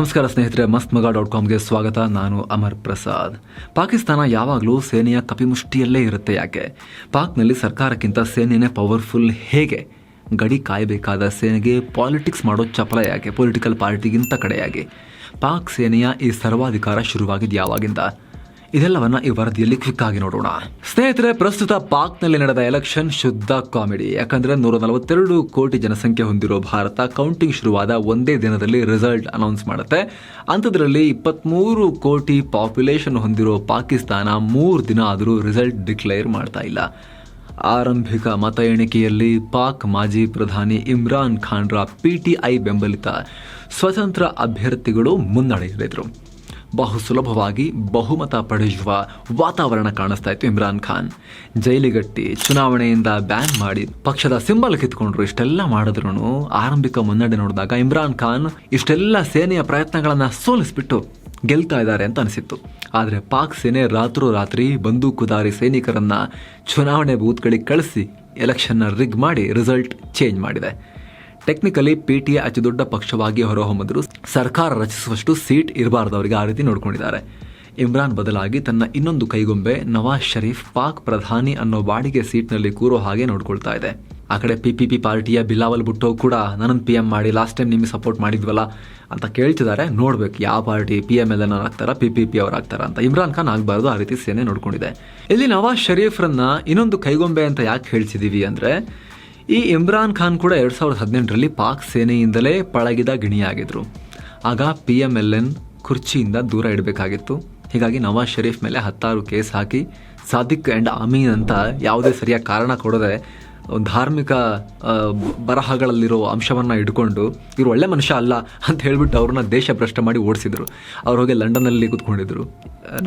ನಮಸ್ಕಾರ ಸ್ನೇಹಿತರೆ ಮಸ್ತ್ ಮಗ ಡಾಟ್ ಕಾಮ್ಗೆ ಸ್ವಾಗತ. ನಾನು ಅಮರ್ ಪ್ರಸಾದ್. ಪಾಕಿಸ್ತಾನ ಯಾವಾಗಲೂ ಸೇನೆಯ ಕಪಿಮುಷ್ಟಿಯಲ್ಲೇ ಇರುತ್ತೆ ಯಾಕೆ? ಪಾಕ್ನಲ್ಲಿ ಸರ್ಕಾರಕ್ಕಿಂತ ಸೇನೆನೇ ಪವರ್ಫುಲ್ ಹೇಗೆ? ಗಡಿ ಕಾಯಬೇಕಾದ ಸೇನೆಗೆ ಪಾಲಿಟಿಕ್ಸ್ ಮಾಡೋ ಚಪಲ ಯಾಕೆ? ಪೊಲಿಟಿಕಲ್ ಪಾರ್ಟಿಗಿಂತ ಕಡೆಯಾಗಿ. ಪಾಕ್ ಸೇನೆಯ ಈ ಸರ್ವಾಧಿಕಾರ ಶುರುವಾಗಿದ್ದು ಯಾವಾಗಿಂದ ಇದೆಲ್ಲವನ್ನ ಈ ವರದಿಯಲ್ಲಿ ಕ್ವಿಕ್ ಆಗಿ ನೋಡೋಣ. ಸ್ನೇಹಿತರೆ, ಪ್ರಸ್ತುತ ಪಾಕ್ನಲ್ಲಿ ನಡೆದ ಎಲೆಕ್ಷನ್ ಶುದ್ಧ ಕಾಮಿಡಿ. ಯಾಕಂದ್ರೆ ನೂರ ನಲವತ್ತೆರಡು ಕೋಟಿ ಜನಸಂಖ್ಯೆ ಹೊಂದಿರೋ ಭಾರತ ಕೌಂಟಿಂಗ್ ಶುರುವಾದ ಒಂದೇ ದಿನದಲ್ಲಿ ರಿಸಲ್ಟ್ ಅನೌನ್ಸ್ ಮಾಡುತ್ತೆ. ಅಂಥದ್ರಲ್ಲಿ ಇಪ್ಪತ್ಮೂರು ಕೋಟಿ ಪಾಪ್ಯುಲೇಷನ್ ಹೊಂದಿರೋ ಪಾಕಿಸ್ತಾನ ಮೂರು ದಿನ ಆದರೂ ರಿಸಲ್ಟ್ ಡಿಕ್ಲೇರ್ ಮಾಡ್ತಾ ಇಲ್ಲ. ಆರಂಭಿಕ ಮತ ಎಣಿಕೆಯಲ್ಲಿ ಪಾಕ್ ಮಾಜಿ ಪ್ರಧಾನಿ ಇಮ್ರಾನ್ ಖಾನ್ರ ಪಿಟಿಐ ಬೆಂಬಲಿತ ಸ್ವತಂತ್ರ ಅಭ್ಯರ್ಥಿಗಳು ಮುನ್ನಡೆಯಲಿದ್ರು ಬಹು ಸುಲಭವಾಗಿ ಬಹುಮತ ಪಡೆಯುವ ವಾತಾವರಣ ಕಾಣಿಸ್ತಾ ಇತ್ತು ಇಮ್ರಾನ್ ಖಾನ್. ಜೈಲಿಗಟ್ಟಿ, ಚುನಾವಣೆಯಿಂದ ಬ್ಯಾನ್ ಮಾಡಿ ಪಕ್ಷದ ಸಿಂಬಲ್ ಕಿತ್ಕೊಂಡ್ರು ಇಷ್ಟೆಲ್ಲ ಮಾಡಿದ್ರು ಆರಂಭಿಕ ಮುನ್ನಡೆ ನೋಡಿದಾಗ ಇಮ್ರಾನ್ ಖಾನ್ ಇಷ್ಟೆಲ್ಲ ಸೇನೆಯ ಪ್ರಯತ್ನಗಳನ್ನು ಸೋಲಿಸ್ಬಿಟ್ಟು ಗೆಲ್ತಾ ಇದ್ದಾರೆ ಅಂತ ಅನಿಸಿತ್ತು. ಆದರೆ ಪಾಕ್ ಸೇನೆ ರಾತ್ರೋರಾತ್ರಿ ಬಂದೂಕುದಾರಿ ಸೈನಿಕರನ್ನ ಚುನಾವಣೆ ಬೂತ್ಗಳಿಗೆ ಕಳಿಸಿ ಎಲೆಕ್ಷನ್ನ ರಿಗ್ ಮಾಡಿ ರಿಸಲ್ಟ್ ಚೇಂಜ್ ಮಾಡಿದೆ. ಟೆಕ್ನಿಕಲಿ ಪಿ ಟಿ ಎ ಅತಿ ದೊಡ್ಡ ಪಕ್ಷವಾಗಿ ಹೊರಹೊಮ್ಮಿದ್ರು. ಸರ್ಕಾರ ರಚಿಸುವಷ್ಟು ಸೀಟ್ ಇರಬಾರ್ದು ಅವರಿಗೆ ಆ ರೀತಿ ನೋಡ್ಕೊಂಡಿದ್ದಾರೆ. ಇಮ್ರಾನ್ ಬದಲಾಗಿ ತನ್ನ ಇನ್ನೊಂದು ಕೈಗೊಂಬೆ, ನವಾಜ್ ಶರೀಫ್, ಪಾಕ್ ಪ್ರಧಾನಿ ಅನ್ನೋ ಬಾಡಿಗೆ ಸೀಟ್ನಲ್ಲಿ ಕೂರೋ ಹಾಗೆ ನೋಡ್ಕೊಳ್ತಾ ಇದೆ. ಆ ಕಡೆ ಪಿ ಪಿ ಪಿ ಪಾರ್ಟಿಯ ಬಿಲಾವಲ್ ಬುಟ್ಟೋ ಕೂಡ, ನನ್ನನ್ನು ಪಿ ಎಂ ಮಾಡಿ ಲಾಸ್ಟ್ ಟೈಮ್ ನಿಮಗೆ ಸಪೋರ್ಟ್ ಮಾಡಿದ್ವಲ್ಲ ಅಂತ ಕೇಳ್ತಿದ್ದಾರೆ. ನೋಡ್ಬೇಕು ಯಾವ ಪಾರ್ಟಿ ಪಿ ಎಂ ಎಲ್ ಆಗ್ತಾರ ಪಿ ಪಿ ಪಿ ಅವ್ರು ಆಗ್ತಾರ ಅಂತ. ಇಮ್ರಾನ್ ಖಾನ್ ಆಗಬಾರ್ದು, ಆ ರೀತಿ ಸೇನೆ ನೋಡ್ಕೊಂಡಿದೆ. ಇಲ್ಲಿ ನವಾಜ್ ಶರೀಫ್ರನ್ನ ಇನ್ನೊಂದು ಕೈಗೊಂಬೆ ಅಂತ ಯಾಕೆ ಹೇಳ್ತಿದ್ದೀವಿ ಅಂದ್ರೆ ಈ ಇಮ್ರಾನ್ ಖಾನ್ ಕೂಡ ಎರಡು ಸಾವಿರದ ಹದಿನೆಂಟರಲ್ಲಿ ಪಾಕ್ ಸೇನೆಯಿಂದಲೇ ಪಳಗಿದ ಗಿಣಿಯಾಗಿದ್ರು. ಆಗ ಪಿ ಎಂ ಎಲ್ ಎನ್ ಕುರ್ಚಿಯಿಂದ ದೂರ ಇಡಬೇಕಾಗಿತ್ತು. ಹೀಗಾಗಿ ನವಾಜ್ ಶರೀಫ್ ಮೇಲೆ ಹತ್ತಾರು ಕೇಸ್ ಹಾಕಿ ಸಾದಿಕ್ ಆ್ಯಂಡ್ ಅಮೀನ್ ಅಂತ ಯಾವುದೇ ಸರಿಯಾದ ಕಾರಣ ಕೊಡದೆ ಧಾರ್ಮಿಕ ಬರಹಗಳಲ್ಲಿರೋ ಅಂಶವನ್ನು ಇಟ್ಕೊಂಡು ಇವರು ಒಳ್ಳೆ ಮನುಷ್ಯ ಅಲ್ಲ ಅಂತ ಹೇಳಿಬಿಟ್ಟು ಅವ್ರನ್ನ ದೇಶ ಭ್ರಷ್ಟ ಮಾಡಿ ಓಡಿಸಿದರು. ಅವ್ರು ಹೋಗಿ ಲಂಡನ್ನಲ್ಲಿ ಕೂತ್ಕೊಂಡಿದ್ರು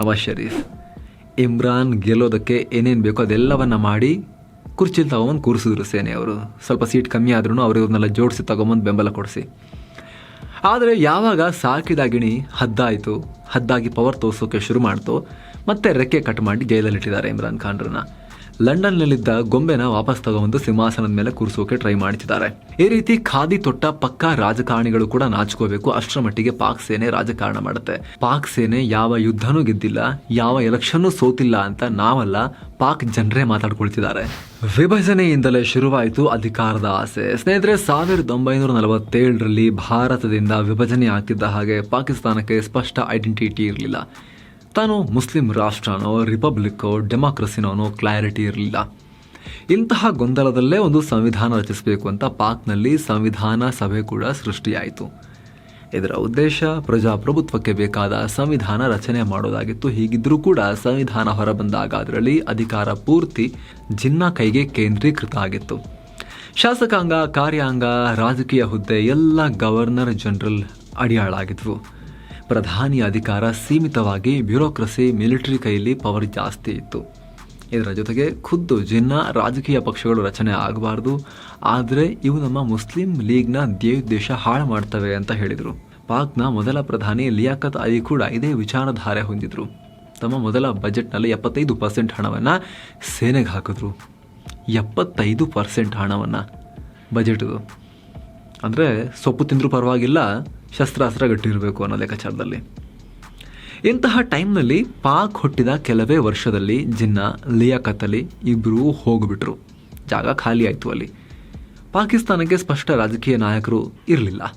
ನವಾಜ್ ಶರೀಫ್. ಇಮ್ರಾನ್ ಗೆಲ್ಲೋದಕ್ಕೆ ಏನೇನು ಬೇಕೋ ಅದೆಲ್ಲವನ್ನ ಮಾಡಿ ಕುರ್ಚಿಲಿ ತಗೊಂಬಂದು ಕೂರಿಸಿದ್ರು ಸೇನೆಯವರು ಸ್ವಲ್ಪ ಸೀಟ್ ಕಮ್ಮಿ ಆದ್ರೂ ಅವರು ಇವ್ರನ್ನೆಲ್ಲ ಜೋಡಿಸಿ ತಗೊಂಬಂದು ಬೆಂಬಲ ಕೊಡಿಸಿ. ಆದರೆ ಯಾವಾಗ ಸಾಕಿದ ಗಿಣಿ ಹದ್ದಾಯಿತು, ಹದ್ದಾಗಿ ಪವರ್ ತೋರಿಸೋಕೆ ಶುರು ಮಾಡ್ತು, ಮತ್ತೆ ರೆಕ್ಕೆ ಕಟ್ ಮಾಡಿ ಜೈಲಲ್ಲಿಟ್ಟಿದ್ದಾರೆ ಇಮ್ರಾನ್ ಖಾನ್ರನ್ನ. ಲಂಡನ್ನಲ್ಲಿದ್ದ ಗೊಂಬೆನ ವಾಪಸ್ ತಗೊಂಡು ಸಿಂಹಾಸನದ ಮೇಲೆ ಕೂರಿಸೋಕೆ ಟ್ರೈ ಮಾಡ್ತಿದ್ದಾರೆ. ಈ ರೀತಿ ಖಾದಿ ತೊಟ್ಟ, ಪಕ್ಕಾ ರಾಜಕಾರಣಿಗಳು ಕೂಡ ನಾಚ್ಕೋಬೇಕು. ಅಷ್ಟರ ಮಟ್ಟಿಗೆ ಪಾಕ್ ಸೇನೆ ರಾಜಕಾರಣ ಮಾಡುತ್ತೆ. ಪಾಕ್ ಸೇನೆ ಯಾವ ಯುದ್ಧನೂ ಗೆದ್ದಿಲ್ಲ, ಯಾವ ಎಲೆಕ್ಷನ್ನೂ ಸೋತಿಲ್ಲ ಅಂತ ನಾವಲ್ಲ ಪಾಕ್ ಜನರೇ ಮಾತಾಡ್ಕೊಳ್ತಿದ್ದಾರೆ. ವಿಭಜನೆಯಿಂದಲೇ ಶುರುವಾಯಿತು ಅಧಿಕಾರದ ಆಸೆ. ಸ್ನೇಹಿತರೆ, ಸಾವಿರದ ಒಂಬೈನೂರ ನಲವತ್ತೇಳರಲ್ಲಿ ಭಾರತದಿಂದ ವಿಭಜನೆ ಆಗ್ತಿದ್ದ ಹಾಗೆ ಪಾಕಿಸ್ತಾನಕ್ಕೆ ಸ್ಪಷ್ಟ ಐಡೆಂಟಿಟಿ ಇರಲಿಲ್ಲ. ತಾನು ಮುಸ್ಲಿಂ ರಾಷ್ಟ್ರನೋ ರಿಪಬ್ಲಿಕ್ಕೋ ಡೆಮಾಕ್ರಸಿನೋನೋ ಕ್ಲಾರಿಟಿ ಇರಲಿಲ್ಲ. ಇಂತಹ ಗೊಂದಲದಲ್ಲೇ ಒಂದು ಸಂವಿಧಾನ ರಚಿಸಬೇಕು ಅಂತ ಪಾಕ್ನಲ್ಲಿ ಸಂವಿಧಾನ ಸಭೆ ಕೂಡ ಸೃಷ್ಟಿಯಾಯಿತು. ಇದರ ಉದ್ದೇಶ ಪ್ರಜಾಪ್ರಭುತ್ವಕ್ಕೆ ಬೇಕಾದ ಸಂವಿಧಾನ ರಚನೆ ಮಾಡೋದಾಗಿತ್ತು. ಹೀಗಿದ್ದರೂ ಕೂಡ ಸಂವಿಧಾನ ಹೊರಬಂದಾಗ ಅದರಲ್ಲಿ ಅಧಿಕಾರ ಪೂರ್ತಿ ಜಿನ್ನಾ ಕೈಗೆ ಕೇಂದ್ರೀಕೃತ ಆಗಿತ್ತು. ಶಾಸಕಾಂಗ, ಕಾರ್ಯಾಂಗ, ರಾಜಕೀಯ ಹುದ್ದೆ ಎಲ್ಲ ಗವರ್ನರ್ ಜನರಲ್ ಅಡಿಯಾಳಾಗಿದ್ವು. ಪ್ರಧಾನಿ ಅಧಿಕಾರ ಸೀಮಿತವಾಗಿ ಬ್ಯೂರೋಕ್ರಸಿ, ಮಿಲಿಟರಿ ಕೈಯಲ್ಲಿ ಪವರ್ ಜಾಸ್ತಿ ಇತ್ತು. ಇದರ ಜೊತೆಗೆ ಖುದ್ದು ಜಿನ್ನಾ ರಾಜಕೀಯ ಪಕ್ಷಗಳು ರಚನೆ ಆಗಬಾರ್ದು. ಆದರೆ ಇವು ನಮ್ಮ ಮುಸ್ಲಿಂ ಲೀಗ್ನ ದೇಶ ಹಾಳು ಮಾಡ್ತವೆ ಅಂತ ಹೇಳಿದರು. ಪಾಕ್ನ ಮೊದಲ ಪ್ರಧಾನಿ ಲಿಯಾಕತ್ ಅಲಿ ಕೂಡ ಇದೇ ವಿಚಾರಧಾರೆ ಹೊಂದಿದ್ರು. ತಮ್ಮ ಮೊದಲ ಬಜೆಟ್ನಲ್ಲಿ ಎಪ್ಪತ್ತೈದು ಪರ್ಸೆಂಟ್ ಹಣವನ್ನು ಸೇನೆಗೆ ಹಾಕಿದ್ರು. ಎಪ್ಪತ್ತೈದು ಪರ್ಸೆಂಟ್ ಹಣವನ್ನು ಬಜೆಟ್ದು. ಅಂದರೆ ಸೊಪ್ಪು ತಿಂದರೂ ಪರವಾಗಿಲ್ಲ ಶಸ್ತ್ರಾಸ್ತ್ರ ಗಟ್ಟಿರಬೇಕು ಅನ್ನೋ ಲೆಕ್ಕಾಚಾರದಲ್ಲಿ. ಇಂತಹ ಟೈಮ್ನಲ್ಲಿ ಪಾಕ್ ಹುಟ್ಟಿದ ಕೆಲವೇ ವರ್ಷದಲ್ಲಿ ಜಿನ್ನಾ, ಲಿಯಾ ಕತಲಿ ಇಬ್ಬರೂ ಹೋಗಿಬಿಟ್ರು. ಜಾಗ ಖಾಲಿ ಆಯಿತು ಅಲ್ಲಿ. ಪಾಕಿಸ್ತಾನಕ್ಕೆ ಸ್ಪಷ್ಟ ರಾಜಕೀಯ ನಾಯಕರು ಇರಲಿಲ್ಲ.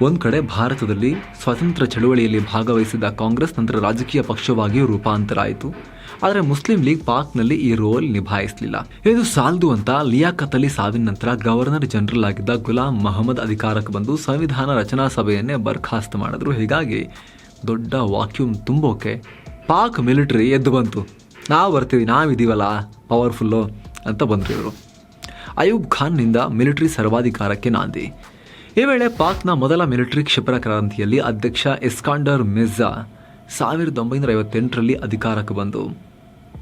ಒಂದು ಕಡೆ ಭಾರತದಲ್ಲಿ ಸ್ವಾತಂತ್ರ್ಯ ಚಳುವಳಿಯಲ್ಲಿ ಭಾಗವಹಿಸಿದ ಕಾಂಗ್ರೆಸ್ ನಂತರ ರಾಜಕೀಯ ಪಕ್ಷವಾಗಿಯೂ ರೂಪಾಂತರ ಆಯಿತು. ಆದರೆ ಮುಸ್ಲಿಂ ಲೀಗ್ ಪಾಕ್ನಲ್ಲಿ ಈ ರೋಲ್ ನಿಭಾಯಿಸಲಿಲ್ಲ. ಇದು ಸಾಲದು ಅಂತ ಲಿಯಾಕತ್ ಅಲಿ ಸಾವಿನ ನಂತರ ಗವರ್ನರ್ ಜನರಲ್ ಆಗಿದ್ದ ಗುಲಾಂ ಮಹಮ್ಮದ್ ಅಧಿಕಾರಕ್ಕೆ ಬಂದು ಸಂವಿಧಾನ ರಚನಾ ಸಭೆಯನ್ನೇ ಬರ್ಖಾಸ್ತು ಮಾಡಿದ್ರು. ಹೀಗಾಗಿ ದೊಡ್ಡ ವಾಕ್ಯೂಮ್ ತುಂಬೋಕೆ ಪಾಕ್ ಮಿಲಿಟರಿ ಎದ್ದು ಬಂತು. ನಾವು ಬರ್ತೀವಿ ನಾವಿದ್ದೀವಲ್ಲ ಪವರ್ಫುಲ್ಲು ಅಂತ ಬಂದರು ಇವರು. ಅಯೂಬ್ ಖಾನ್ನಿಂದ ಮಿಲಿಟರಿ ಸರ್ವಾಧಿಕಾರಕ್ಕೆ ನಾಂದಿ. ಈ ವೇಳೆ ಪಾಕ್ನ ಮೊದಲ ಮಿಲಿಟರಿ ಕ್ಷಿಪರ ಕ್ರಾಂತಿಯಲ್ಲಿ ಅಧ್ಯಕ್ಷ ಎಸ್ಕಾಂಡರ್ ಮಿರ್ಜಾ ಸಾವಿರದ ಒಂಬೈನೂರ ಐವತ್ತೆಂಟರಲ್ಲಿ ಅಧಿಕಾರಕ್ಕೆ ಬಂದು.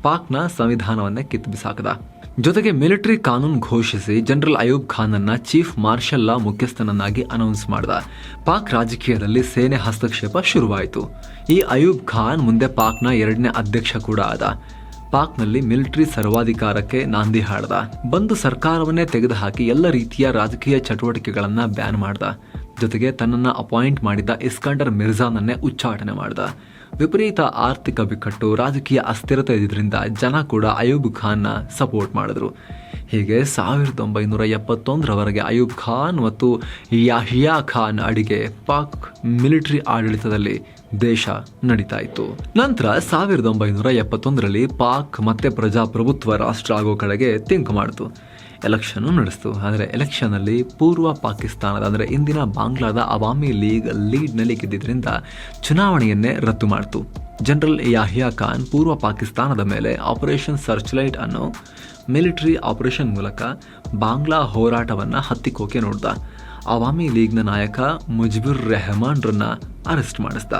ಪಾಕ್ನ ಸಂವಿಧಾನವನ್ನೇ ಕಿತ್ತು ಬಿಸಾಕದ ಜೊತೆಗೆ ಮಿಲಿಟರಿ ಕಾನೂನು ಘೋಷಿಸಿ ಜನರಲ್ ಅಯೂಬ್ ಖಾನ್ ಅನ್ನ ಚೀಫ್ ಮಾರ್ಷಲ್ ಲಾ ಮುಖ್ಯಸ್ಥನನ್ನಾಗಿ ಅನೌನ್ಸ್ ಮಾಡಿದ. ಪಾಕ್ ರಾಜಕೀಯದಲ್ಲಿ ಸೇನೆ ಹಸ್ತಕ್ಷೇಪ ಶುರುವಾಯಿತು. ಈ ಅಯೂಬ್ ಖಾನ್ ಮುಂದೆ ಪಾಕ್ನ ಎರಡನೇ ಅಧ್ಯಕ್ಷ ಕೂಡ ಆದ. ಪಾಕ್ನಲ್ಲಿ ಮಿಲಿಟರಿ ಸರ್ವಾಧಿಕಾರಕ್ಕೆ ನಾಂದಿ ಹಾಡ್ದ. ಬಂದು ಸರ್ಕಾರವನ್ನೇ ತೆಗೆದುಹಾಕಿ ಎಲ್ಲ ರೀತಿಯ ರಾಜಕೀಯ ಚಟುವಟಿಕೆಗಳನ್ನ ಬ್ಯಾನ್ ಮಾಡ್ದ. ಜೊತೆಗೆ ತನ್ನನ್ನ ಅಪಾಯಿಂಟ್ ಮಾಡಿದ್ದ ಇಸ್ಕಂಡರ್ ಮಿರ್ಜಾನನ್ನೇ ಉಚ್ಚಾಟನೆ ಮಾಡ್ದ. ವಿಪರೀತ ಆರ್ಥಿಕ ಬಿಕ್ಕಟ್ಟು, ರಾಜಕೀಯ ಅಸ್ಥಿರತೆ ಇದ್ದರಿಂದ ಜನ ಕೂಡ ಅಯೂಬ್ ಖಾನ್ನ ಸಪೋರ್ಟ್ ಮಾಡಿದ್ರು. ಹೀಗೆ ಸಾವಿರದ ಒಂಬೈನೂರ ಎಪ್ಪತ್ತೊಂದರವರೆಗೆ ಅಯೂಬ್ ಖಾನ್ ಮತ್ತು ಯಾಹಿಯಾ ಖಾನ್ ಅಡಿಗೆ ಪಾಕ್ ಮಿಲಿಟರಿ ಆಡಳಿತದಲ್ಲಿ ದೇಶ ನಡೀತಾ ಇತ್ತು ನಂತರ ಸಾವಿರದ ಒಂಬೈನೂರ ಎಪ್ಪತ್ತೊಂದರಲ್ಲಿ ಪಾಕ್ ಮತ್ತೆ ಪ್ರಜಾಪ್ರಭುತ್ವ ರಾಷ್ಟ್ರ ಆಗೋ ಕಡೆಗೆ ತಿಂಕ್ ಮಾಡಿತು. ಎಲೆಕ್ಷನ್ ನಡೆಸ್ತು. ಆದರೆ ಎಲೆಕ್ಷನ್ನಲ್ಲಿ ಪೂರ್ವ ಪಾಕಿಸ್ತಾನದ, ಅಂದರೆ ಇಂದಿನ ಬಾಂಗ್ಲಾದ ಅವಾಮಿ ಲೀಗ್ ಲೀಡ್ನಲ್ಲಿ ಗೆದ್ದಿದ್ದರಿಂದ ಚುನಾವಣೆಯನ್ನೇ ರದ್ದು ಮಾಡಿತು. ಜನರಲ್ ಯಾಹಿಯಾ ಖಾನ್ ಪೂರ್ವ ಪಾಕಿಸ್ತಾನದ ಮೇಲೆ ಆಪರೇಷನ್ ಸರ್ಚ್ಲೈಟ್ ಅನ್ನೋ ಮಿಲಿಟರಿ ಆಪರೇಷನ್ ಮೂಲಕ ಬಾಂಗ್ಲಾ ಹೋರಾಟವನ್ನು ಹತ್ತಿಕ್ಕೋಕೆ ನೋಡ್ದ. ಅವಾಮಿ ಲೀಗ್ನ ನಾಯಕ ಮುಜಿಬುರ್ ರೆಹಮಾನ್ರನ್ನ ಅರೆಸ್ಟ್ ಮಾಡಿಸ್ದ.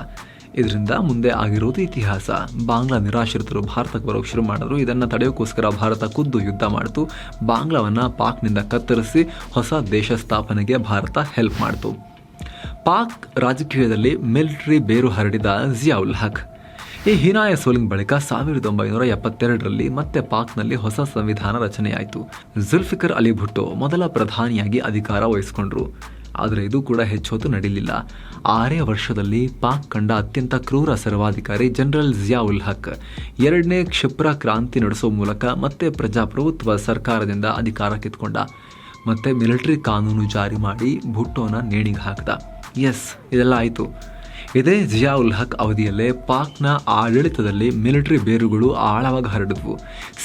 ಇದರಿಂದ ಮುಂದೆ ಆಗಿರೋದು ಇತಿಹಾಸ. ಬಾಂಗ್ಲಾ ನಿರಾಶ್ರಿತರು ಭಾರತಕ್ಕೆ ಬರೋಕೆ ಶುರು ಮಾಡಿದ್ರು. ಇದನ್ನು ತಡೆಯೋಕ್ಕೋಸ್ಕರ ಭಾರತ ಖುದ್ದು ಯುದ್ಧ ಮಾಡಿತು. ಬಾಂಗ್ಲಾವನ್ನು ಪಾಕ್ನಿಂದ ಕತ್ತರಿಸಿ ಹೊಸ ದೇಶ ಸ್ಥಾಪನೆಗೆ ಭಾರತ ಹೆಲ್ಪ್ ಮಾಡಿತು. ಪಾಕ್ ರಾಜಕೀಯದಲ್ಲಿ ಮಿಲಿಟರಿ ಬೇರು ಹರಡಿದ ಜಿಯಾউಲ್ ಹಕ್. ಈ ಹೀನಾಯ ಸೋಲಿನ ಬಳಿಕ ಸಾವಿರದ ಒಂಬೈನೂರ ಎಪ್ಪತ್ತೆರಡರಲ್ಲಿ ಮತ್ತೆ ಪಾಕ್ನಲ್ಲಿ ಹೊಸ ಸಂವಿಧಾನ ರಚನೆಯಾಯಿತು. ಜುಲ್ಫಿಕರ್ ಅಲಿ ಭುಟ್ಟೋ ಮೊದಲ ಪ್ರಧಾನಿಯಾಗಿ ಅಧಿಕಾರ ವಹಿಸಿಕೊಂಡ್ರು. ಆದರೆ ಇದು ಕೂಡ ಹೆಚ್ಚು ಹೊತ್ತು ನಡೀಲಿಲ್ಲ. ಆರೇ ವರ್ಷದಲ್ಲಿ ಪಾಕ್ ಕಂಡ ಅತ್ಯಂತ ಕ್ರೂರ ಸರ್ವಾಧಿಕಾರಿ ಜನರಲ್ ಜಿಯಾ ಉಲ್ ಹಕ್ ಎರಡನೇ ಕ್ಷಿಪ್ರ ಕ್ರಾಂತಿ ನಡೆಸುವ ಮೂಲಕ ಮತ್ತೆ ಪ್ರಜಾಪ್ರಭುತ್ವ ಸರ್ಕಾರದಿಂದ ಅಧಿಕಾರ ಕಿತ್ಕೊಂಡ. ಮತ್ತೆ ಮಿಲಿಟರಿ ಕಾನೂನು ಜಾರಿ ಮಾಡಿ ಭುಟ್ಟೋನ ನೇಣಿಗೆ ಹಾಕ್ದ. ಎಸ್ ಇದೆಲ್ಲ ಆಯಿತು. ಇದೇ ಜಿಯಾউಲ್ ಹಕ್ ಅವಧಿಯಲ್ಲೇ ಪಾಕ್ನ ಆಡಳಿತದಲ್ಲಿ ಮಿಲಿಟರಿ ಬೇರುಗಳು ಆಳವಾಗಿ ಹರಡಿದ್ವು.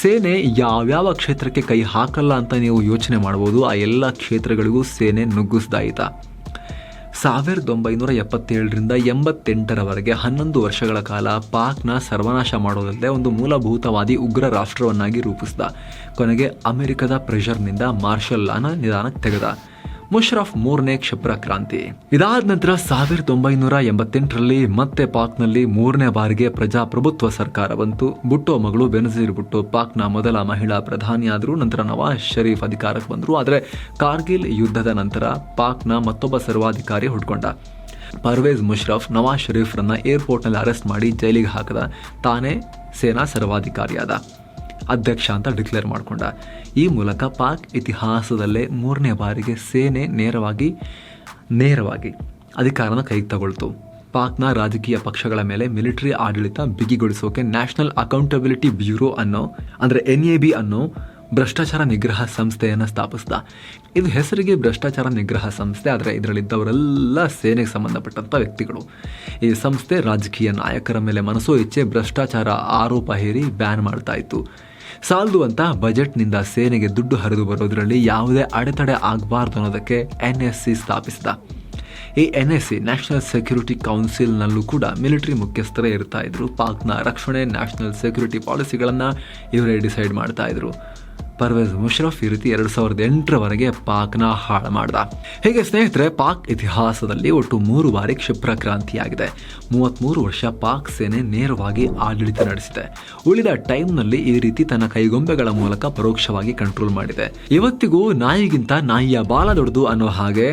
ಸೇನೆ ಯಾವ್ಯಾವ ಕ್ಷೇತ್ರಕ್ಕೆ ಕೈ ಹಾಕಲ್ಲ ಅಂತ ನೀವು ಯೋಚನೆ ಮಾಡ್ಬೋದು, ಆ ಎಲ್ಲ ಕ್ಷೇತ್ರಗಳಿಗೂ ಸೇನೆ ನುಗ್ಗಿಸ್ದಾಯಿತ. ಸಾವಿರದ ಒಂಬೈನೂರ ಎಪ್ಪತ್ತೇಳರಿಂದ ಎಂಬತ್ತೆಂಟರವರೆಗೆ ಹನ್ನೊಂದು ವರ್ಷಗಳ ಕಾಲ ಪಾಕ್ನ ಸರ್ವನಾಶ ಮಾಡೋದಲ್ಲದೆ ಒಂದು ಮೂಲಭೂತವಾದಿ ಉಗ್ರ ರಾಷ್ಟ್ರವನ್ನಾಗಿ ರೂಪಿಸಿದ. ಕೊನೆಗೆ ಅಮೆರಿಕದ ಪ್ರೆಷರ್ನಿಂದ ಮಾರ್ಷಲ್ ಲಾನ ನಿಧಾನಕ್ಕೆ ತೆಗೆದ. ಮುಷರಫ್ ಮೂರನೇ ಕ್ಷಿಪ್ರ ಕ್ರಾಂತಿ. ಇದಾದ ನಂತರ ಸಾವಿರದ ಒಂಬೈನೂರ ಎಂಬತ್ತೆಂಟರಲ್ಲಿ ಮತ್ತೆ ಪಾಕ್ನಲ್ಲಿ ಮೂರನೇ ಬಾರಿಗೆ ಪ್ರಜಾಪ್ರಭುತ್ವ ಸರ್ಕಾರ ಬಂತು. ಬುಟ್ಟೋ ಮಗಳು ಬೆನಜೀರ್ ಬುಟ್ಟೋ ಪಾಕ್ನ ಮೊದಲ ಮಹಿಳಾ ಪ್ರಧಾನಿಯಾದರು. ನಂತರ ನವಾಜ್ ಷರೀಫ್ ಅಧಿಕಾರಕ್ಕೆ ಬಂದರು. ಆದರೆ ಕಾರ್ಗಿಲ್ ಯುದ್ಧದ ನಂತರ ಪಾಕ್ನ ಮತ್ತೊಬ್ಬ ಸರ್ವಾಧಿಕಾರಿ ಹುಡ್ಕೊಂಡ ಪರ್ವೇಜ್ ಮುಷ್ರಫ್ ನವಾಜ್ ಶರೀಫ್ರನ್ನ ಏರ್ಪೋರ್ಟ್ನಲ್ಲಿ ಅರೆಸ್ಟ್ ಮಾಡಿ ಜೈಲಿಗೆ ಹಾಕದ. ತಾನೇ ಸೇನಾ ಸರ್ವಾಧಿಕಾರಿಯಾದ. ಅಧ್ಯಕ್ಷ ಅಂತ ಡಿಕ್ಲೇರ್ ಮಾಡಿಕೊಂಡ. ಈ ಮೂಲಕ ಪಾಕ್ ಇತಿಹಾಸದಲ್ಲೇ ಮೂರನೇ ಬಾರಿಗೆ ಸೇನೆ ನೇರವಾಗಿ ನೇರವಾಗಿ ಅಧಿಕಾರನ ಕೈಗೆ ತಗೊಳ್ತು. ಪಾಕ್ನ ರಾಜಕೀಯ ಪಕ್ಷಗಳ ಮೇಲೆ ಮಿಲಿಟರಿ ಆಡಳಿತ ಬಿಗಿಗೊಳಿಸೋಕೆ ನ್ಯಾಷನಲ್ ಅಕೌಂಟಬಿಲಿಟಿ ಬ್ಯೂರೋ ಅನ್ನೋ, ಅಂದರೆ ಎನ್ ಎ ಬಿ ಅನ್ನೋ ಭ್ರಷ್ಟಾಚಾರ ನಿಗ್ರಹ ಸಂಸ್ಥೆಯನ್ನು ಸ್ಥಾಪಿಸಿದ. ಇದು ಹೆಸರಿಗೆ ಭ್ರಷ್ಟಾಚಾರ ನಿಗ್ರಹ ಸಂಸ್ಥೆ, ಆದರೆ ಇದರಲ್ಲಿದ್ದವರೆಲ್ಲ ಸೇನೆಗೆ ಸಂಬಂಧಪಟ್ಟಂಥ ವ್ಯಕ್ತಿಗಳು. ಈ ಸಂಸ್ಥೆ ರಾಜಕೀಯ ನಾಯಕರ ಮೇಲೆ ಮನಸ್ಸೋ ಇಚ್ಛೆ, ಭ್ರಷ್ಟಾಚಾರ ಆರೋಪ ಹೇರಿ ಬ್ಯಾನ್ ಮಾಡ್ತಾ ಇತ್ತು. ಸಾಲದು ಅಂತ ಬಜೆಟ್ನಿಂದ ಸೇನೆಗೆ ದುಡ್ಡು ಹರಿದು ಬರೋದ್ರಲ್ಲಿ ಯಾವುದೇ ಅಡೆತಡೆ ಆಗಬಾರ್ದು ಅನ್ನೋದಕ್ಕೆ ಎನ್ ಎಸ್ ಸಿ ಸ್ಥಾಪಿಸಿದ. ಈ N S C national security ಕೌನ್ಸಿಲ್ನಲ್ಲೂ ಕೂಡ ಮಿಲಿಟರಿ ಮುಖ್ಯಸ್ಥರೇ ಇರ್ತಾ ಇದ್ರು. ಪಾಕ್ನ ರಕ್ಷಣೆ, ನ್ಯಾಷನಲ್ ಸೆಕ್ಯೂರಿಟಿ ಪಾಲಿಸಿಗಳನ್ನು ಇವರೇ ಡಿಸೈಡ್ ಮಾಡ್ತಾ ಇದ್ರು. ಪರ್ವೇಜ್ ಮುಷರಫ್ ಈ ರೀತಿ ಎರಡು ಸಾವಿರದ ಎಂಟರವರೆಗೆ ಪಾಕ್ನ ಹಾಳು ಮಾಡ್ದ. ಹೀಗೆ ಸ್ನೇಹಿತರೆ, ಪಾಕ್ ಇತಿಹಾಸದಲ್ಲಿ ಒಟ್ಟು ಮೂರು ಬಾರಿ ಕ್ಷಿಪ್ರ ಕ್ರಾಂತಿಯಾಗಿದೆ. ಮೂವತ್ತ್ಮೂರು ವರ್ಷ ಪಾಕ್ ಸೇನೆ ನೇರವಾಗಿ ಆಡಳಿತ ನಡೆಸಿದೆ. ಉಳಿದ ಟೈಮ್ನಲ್ಲಿ ಈ ರೀತಿ ತನ್ನ ಕೈಗೊಂಬೆಗಳ ಮೂಲಕ ಪರೋಕ್ಷವಾಗಿ ಕಂಟ್ರೋಲ್ ಮಾಡಿದೆ. ಇವತ್ತಿಗೂ ನಾಯಿಗಿಂತ ನಾಯಿಯ ಬಾಲ ದೊಡ್ಡದು ಅನ್ನೋ ಹಾಗೆ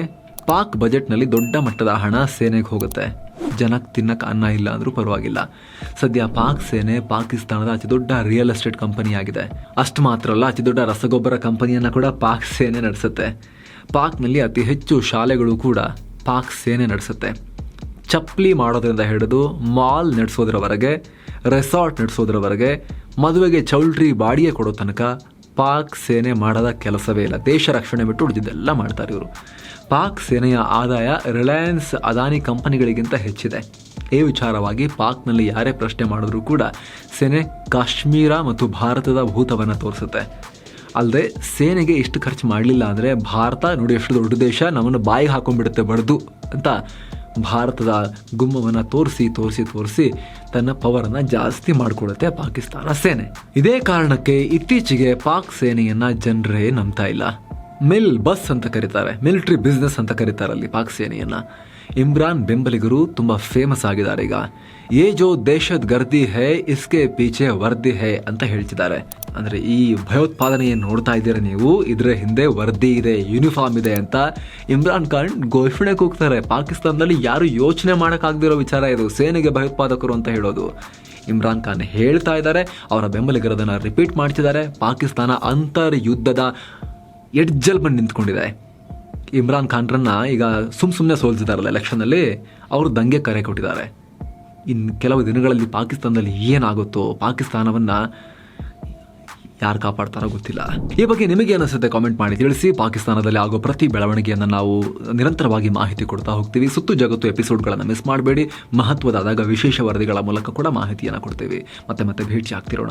ಪಾಕ್ ಬಜೆಟ್ನಲ್ಲಿ ದೊಡ್ಡ ಮಟ್ಟದ ಹಣ ಸೇನೆಗೆ ಹೋಗುತ್ತೆ. ಜನಕ್ಕೆ ತಿನ್ನಕ್ಕೆ ಅನ್ನ ಇಲ್ಲ ಅಂದರೂ ಪರವಾಗಿಲ್ಲ. ಸದ್ಯ ಪಾಕ್ ಸೇನೆ ಪಾಕಿಸ್ತಾನದ ಅತಿ ದೊಡ್ಡ ರಿಯಲ್ ಎಸ್ಟೇಟ್ ಕಂಪನಿ ಆಗಿದೆ. ಅಷ್ಟು ಮಾತ್ರ ಅಲ್ಲ ಅತಿ ದೊಡ್ಡ ರಸಗೊಬ್ಬರ ಕಂಪನಿಯನ್ನು ಕೂಡ ಪಾಕ್ ಸೇನೆ ನಡೆಸುತ್ತೆ. ಪಾಕ್ನಲ್ಲಿ ಅತಿ ಹೆಚ್ಚು ಶಾಲೆಗಳು ಕೂಡ ಪಾಕ್ ಸೇನೆ ನಡೆಸುತ್ತೆ. ಚಪ್ಪಲಿ ಮಾಡೋದ್ರಿಂದ ಹಿಡಿದು ಮಾಲ್ ನಡೆಸೋದ್ರವರೆಗೆ ರೆಸಾರ್ಟ್ ನಡೆಸೋದ್ರವರೆಗೆ ಮದುವೆಗೆ ಚೌಲ್ಟ್ರಿ ಬಾಡಿಗೆ ಕೊಡೋ ತನಕ ಪಾಕ್ ಸೇನೆ ಮಾಡದ ಕೆಲಸವೇ ಇಲ್ಲ. ದೇಶ ರಕ್ಷಣೆ ಬಿಟ್ಟು ಉಳಿದಿದ್ದೆಲ್ಲ ಮಾಡ್ತಾರೆ ಇವರು. ಪಾಕ್ ಸೇನೆಯ ಆದಾಯ ರಿಲಯನ್ಸ್ ಅದಾನಿ ಕಂಪನಿಗಳಿಗಿಂತ ಹೆಚ್ಚಿದೆ. ಈ ವಿಚಾರವಾಗಿ ಪಾಕ್ನಲ್ಲಿ ಯಾರೇ ಪ್ರಶ್ನೆ ಮಾಡಿದ್ರೂ ಕೂಡ ಸೇನೆ ಕಾಶ್ಮೀರ ಮತ್ತು ಭಾರತದ ಭೂತವನ್ನು ತೋರಿಸುತ್ತೆ. ಅಲ್ಲದೆ ಸೇನೆಗೆ ಇಷ್ಟು ಖರ್ಚು ಮಾಡಲಿಲ್ಲ ಅಂದರೆ ಭಾರತ ನೋಡಿ ಎಷ್ಟು ದೊಡ್ಡ ದೇಶ, ನಮ್ಮನ್ನು ಬಾಯಿಗೆ ಹಾಕೊಂಡ್ಬಿಡುತ್ತೆ ಬಡ್ದು ಅಂತ ಭಾರತದ ಗುಮ್ಮವನ್ನು ತೋರಿಸಿ ತೋರಿಸಿ ತೋರಿಸಿ ತನ್ನ ಪವರನ್ನು ಜಾಸ್ತಿ ಮಾಡಿಕೊಳ್ಳುತ್ತೆ ಪಾಕಿಸ್ತಾನ ಸೇನೆ. ಇದೇ ಕಾರಣಕ್ಕೆ ಇತ್ತೀಚೆಗೆ ಪಾಕ್ ಸೇನೆಯನ್ನು ಜನರೇ ನಂಬ್ತಾ ಇಲ್ಲ. ಮಿಲ್ ಬಸ್ ಅಂತ ಕರೀತಾರೆ, ಮಿಲಿಟರಿ ಬಿಸ್ನೆಸ್ ಅಂತ ಕರೀತಾರೆ ಅಲ್ಲಿ ಪಾಕ್ ಸೇನೆಯನ್ನ. ಇಮ್ರಾನ್ ಬೆಂಬಲಿಗರು ತುಂಬಾ ಫೇಮಸ್ ಆಗಿದ್ದಾರೆ ಈಗ. ಏ ಜೋ ದೇಶದ ಗರ್ದಿ ಹೇ, ಇಸ್ಕೆ ಪೀಚೆ ವರ್ದಿ ಹೇ ಅಂತ ಹೇಳ್ತಿದ್ದಾರೆ. ಅಂದ್ರೆ ಈ ಭಯೋತ್ಪಾದನೆಯನ್ನು ನೋಡ್ತಾ ಇದ್ದೀರ ನೀವು? ಇದರ ಹಿಂದೆ ವರದಿ ಇದೆ ಯೂನಿಫಾರ್ಮ್ ಇದೆ ಅಂತ ಇಮ್ರಾನ್ ಖಾನ್ ಘೋಷಣೆ ಕೂಗ್ತಾರೆ. ಪಾಕಿಸ್ತಾನದಲ್ಲಿ ಯಾರು ಯೋಚನೆ ಮಾಡೋಕ್ಕಾಗದಿರೋ ವಿಚಾರ ಇದು, ಸೇನೆಗೆ ಭಯೋತ್ಪಾದಕರು ಅಂತ ಹೇಳೋದು. ಇಮ್ರಾನ್ ಖಾನ್ ಹೇಳ್ತಾ ಇದ್ದಾರೆ, ಅವರ ಬೆಂಬಲಿಗರದನ್ನು ರಿಪೀಟ್ ಮಾಡ್ತಿದ್ದಾರೆ. ಪಾಕಿಸ್ತಾನ ಅಂತರ್ ಯುದ್ಧದ ಎಡ್ಜಲ್ ಬಂದು ನಿಂತ್ಕೊಂಡಿದೆ. ಇಮ್ರಾನ್ ಖಾನ್ರನ್ನ ಈಗ ಸುಮ್ ಸುಮ್ಮನೆ ಸೋಲ್ಸಿದಾರಲ್ಲ ಎಲೆಕ್ಷನಲ್ಲಿ ಅವರು ದಂಗೆ ಕರೆ ಕೊಟ್ಟಿದ್ದಾರೆ. ಇನ್ನು ಕೆಲವು ದಿನಗಳಲ್ಲಿ ಪಾಕಿಸ್ತಾನದಲ್ಲಿ ಏನಾಗುತ್ತೋ, ಪಾಕಿಸ್ತಾನವನ್ನ ಯಾರು ಕಾಪಾಡ್ತಾರೋ ಗೊತ್ತಿಲ್ಲ. ಈ ಬಗ್ಗೆ ನಿಮಗೆ ಅನಿಸುತ್ತೆ ಕಾಮೆಂಟ್ ಮಾಡಿ ತಿಳಿಸಿ. ಪಾಕಿಸ್ತಾನದಲ್ಲಿ ಆಗೋ ಪ್ರತಿ ಬೆಳವಣಿಗೆಯನ್ನು ನಾವು ನಿರಂತರವಾಗಿ ಮಾಹಿತಿ ಕೊಡ್ತಾ ಹೋಗ್ತೀವಿ. ಸುತ್ತು ಜಗತ್ತು ಎಪಿಸೋಡ್ಗಳನ್ನು ಮಿಸ್ ಮಾಡಬೇಡಿ. ಮಹತ್ವದಾದಾಗ ವಿಶೇಷ ವರದಿಗಳ ಮೂಲಕ ಕೂಡ ಮಾಹಿತಿಯನ್ನು ಕೊಡ್ತೀವಿ. ಮತ್ತೆ ಮತ್ತೆ ಭೇಟಿ ಆಗ್ತಿರೋಣ